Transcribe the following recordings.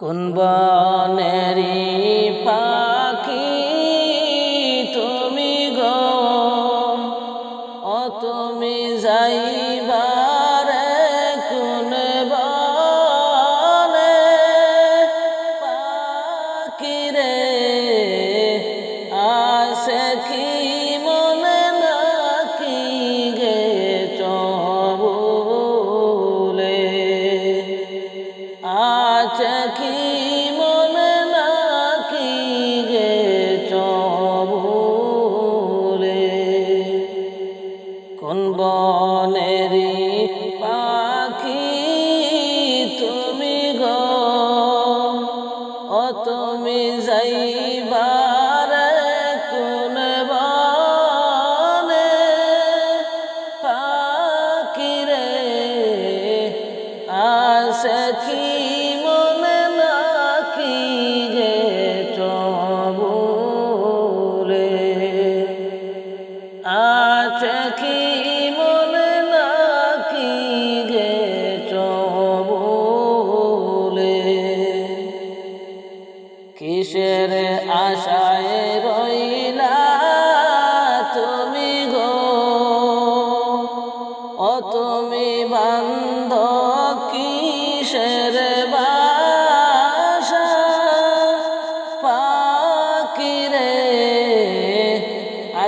কোন বনেরি ও তুমি যাইবা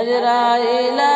আজরাইলা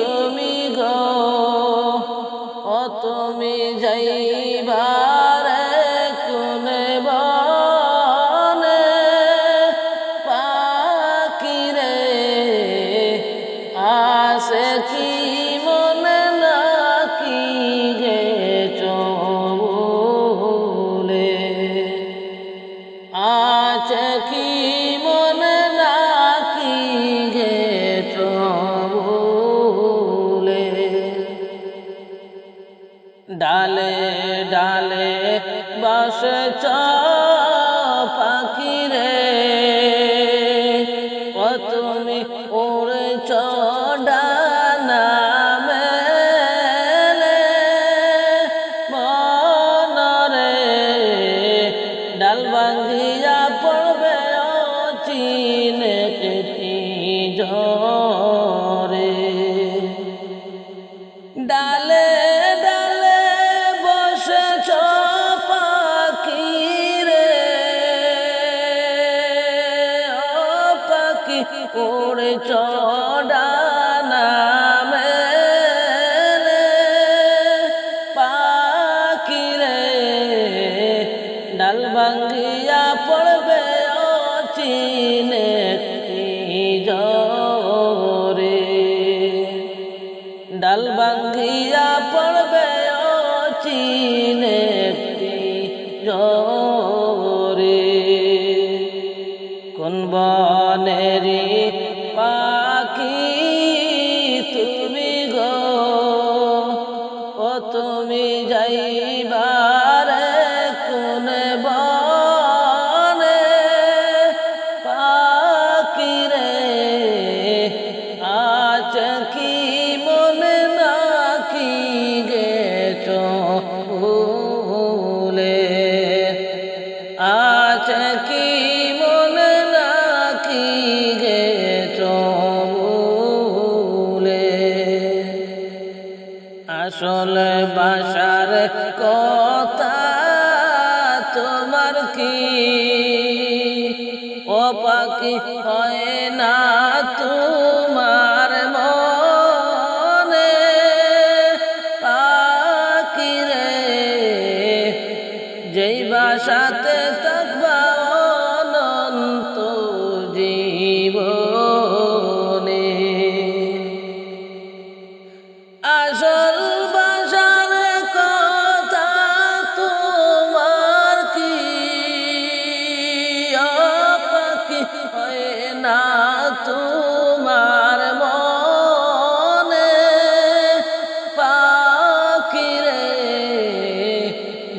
muito. লাগিয়া পড়বে অচিনে রে কোন বনেরি বাসার কথা তোমার কি? ও পাখি হয়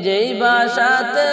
যেই ভাষাতে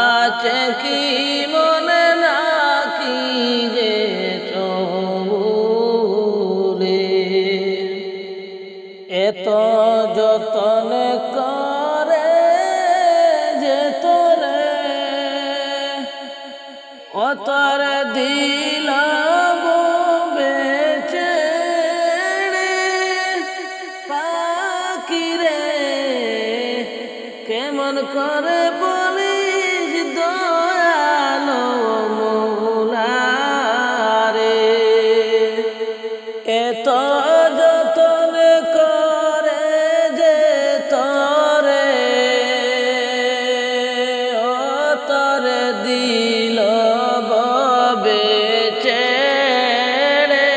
আছে কি মনে ববে চেড়ে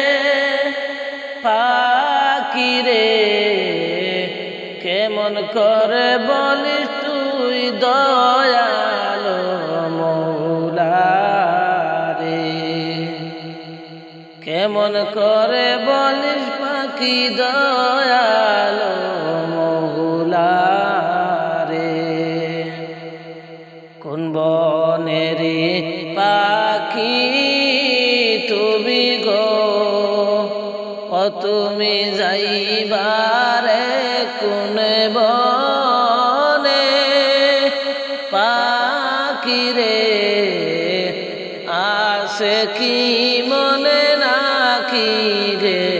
পাকিরে কেমন করে বলিস তুই দয়ালো মৌলারে? কেমন করে বলিস পাখি দয়ালো আসে কি মনে নাকি গে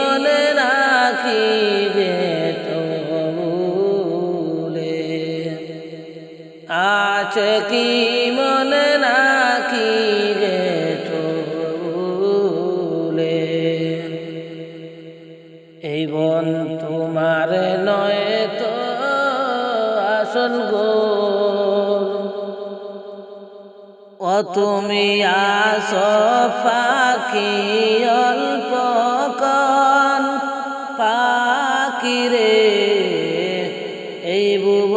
মনে রাখি গে চলে আছে কি মনে গে চলে এই বন তোমার নয় তো আসল গো। ও তুমি আস পাখি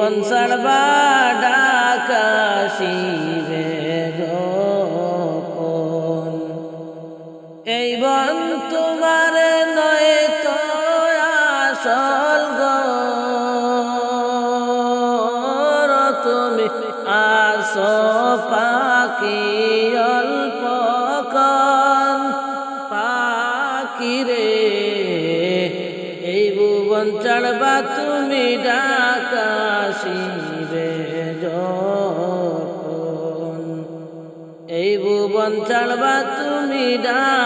ভুবন সর্বা গোপন? এই বন তোমার নয় তো আসল তুমি আস পাখি অল্প কন। রে এই ভুবন চড়বা ডাকাশিবে যখন। এই ভুবন চড়বা তুমি ডাকাশিবে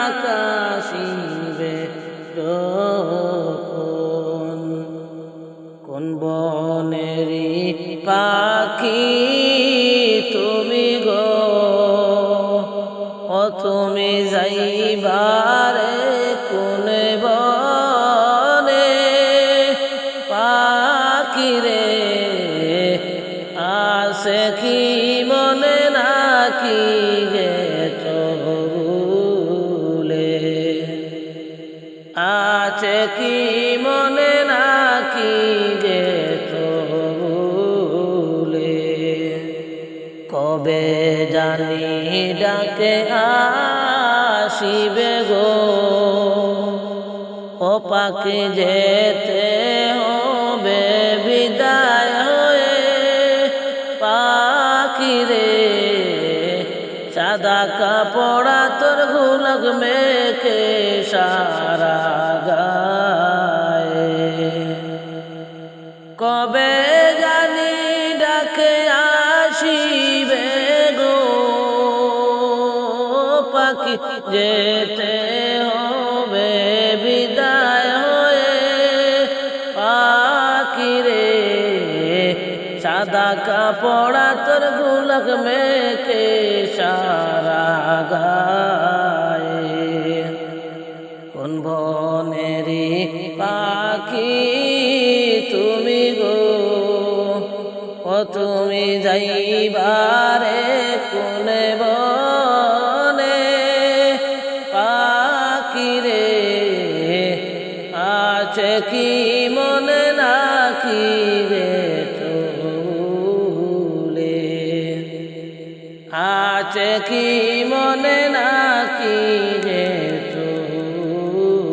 ডাকে আসিবে গো। ও পাখি যেতে হবে, বিদায় হয়ে পাখি রে। সাদা কাপড়া তোর গুলক মেখে সারা গায়ে। কবে জানি ডাকে আসিবে পাখি যেতে হবে বিদায় হয়ে পাখি রে সাদা কাপড়া তোর গুলক মেকে সারা গায়ে আছে কি মনে নাকি রে তুলে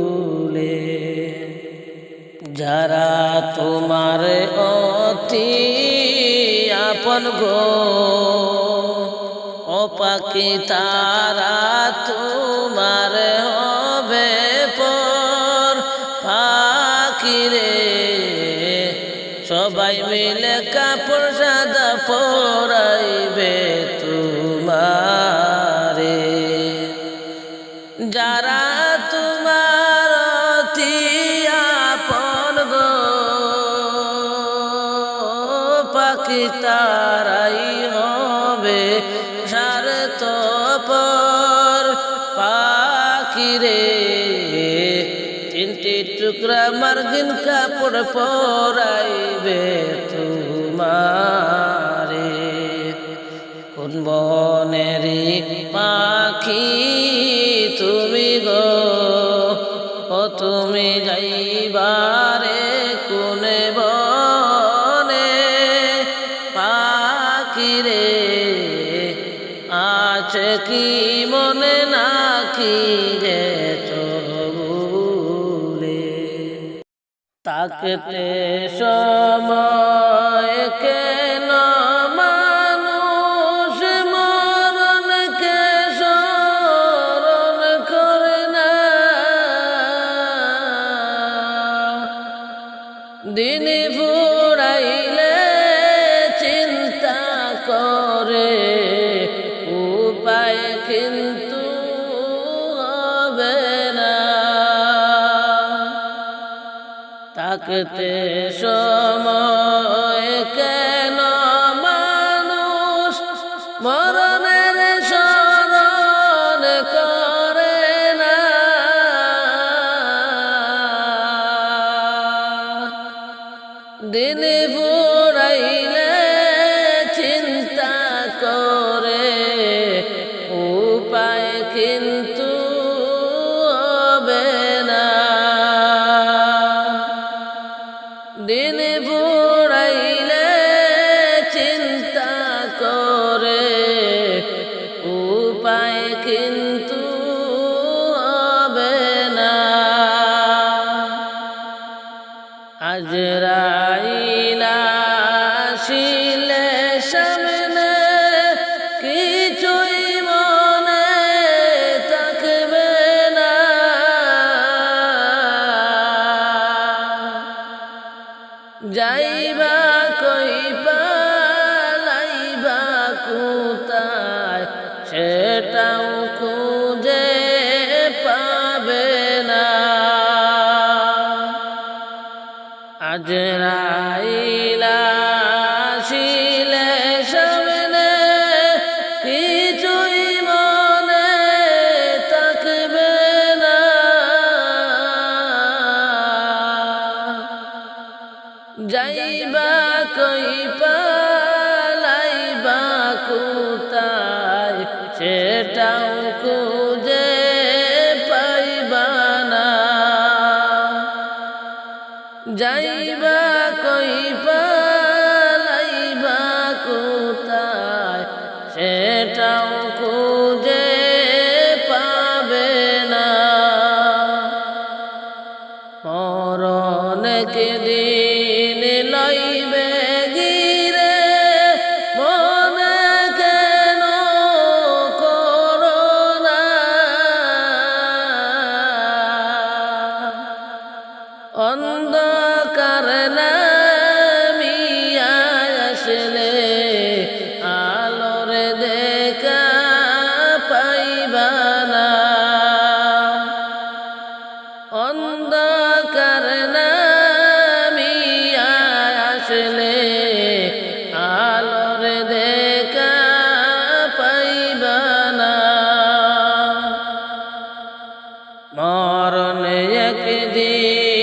যারা তোমার অতি আপন গো পাখি তারা রে। তিনটি টুকরা মার্গিন কাপড় পরাইবে তোমারে। কোন বনেরি পাখি তাকতে সময় কেন তাকতে সময় কেন মানুষ মরণের স্মরণ করে না? দিন ফুরাইলে চিন্তা করে উপায় কিন্তু আজরাইলা দিন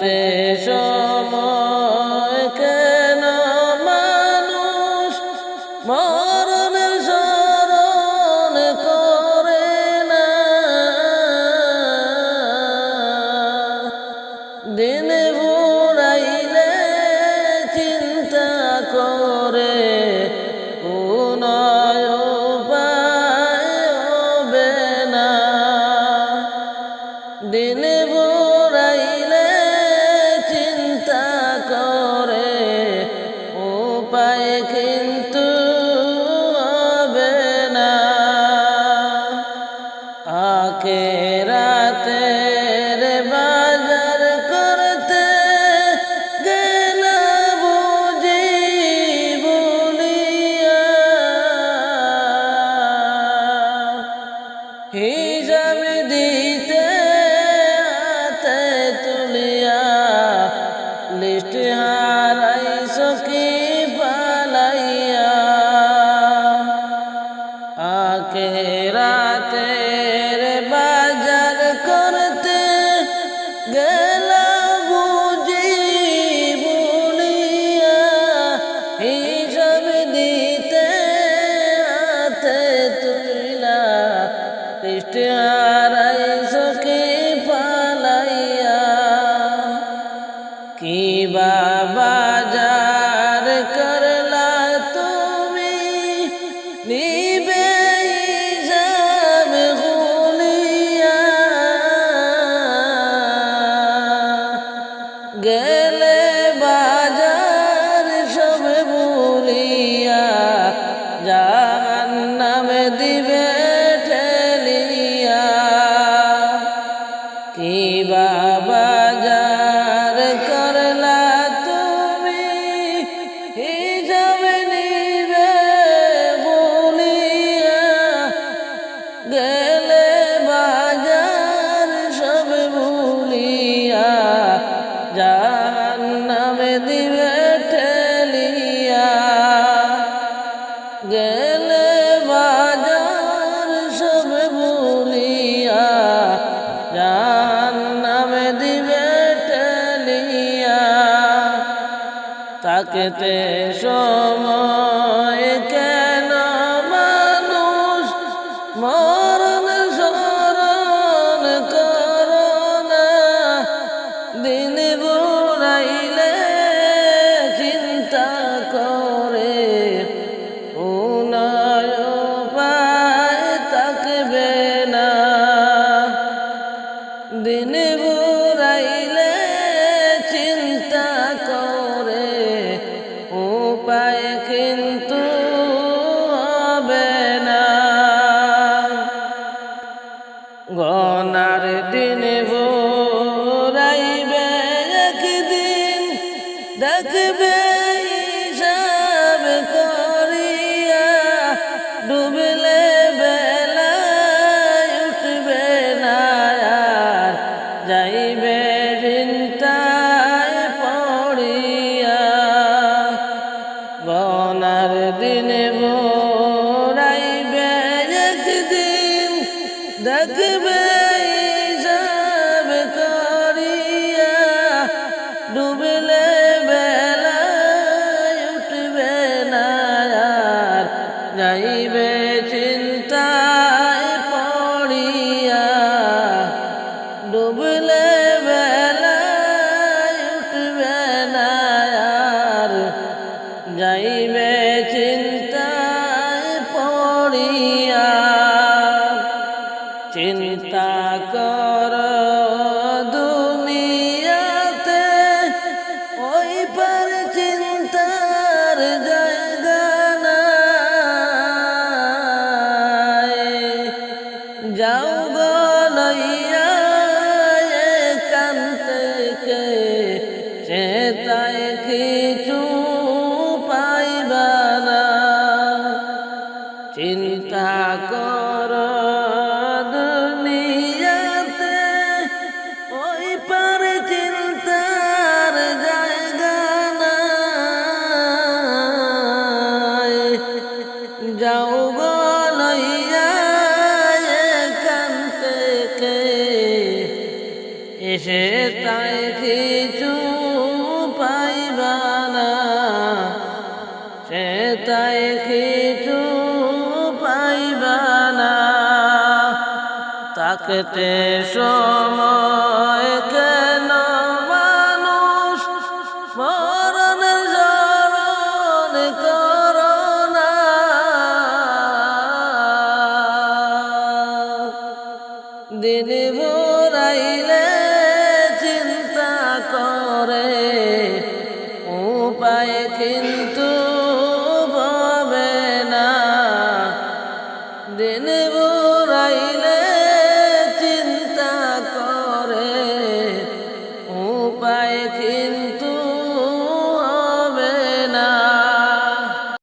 যে সময় কেন মানুষ মরণের স্মরণ করে না? দিন বুড়াইলে চিন্তা করে পায় না। দিন good. আবার থাকতে সময় কেন মানুষ মরণ সরণ করোনা দিন বুড়াই সে তাই কিছু পাইবা না। তাকতে সময়কে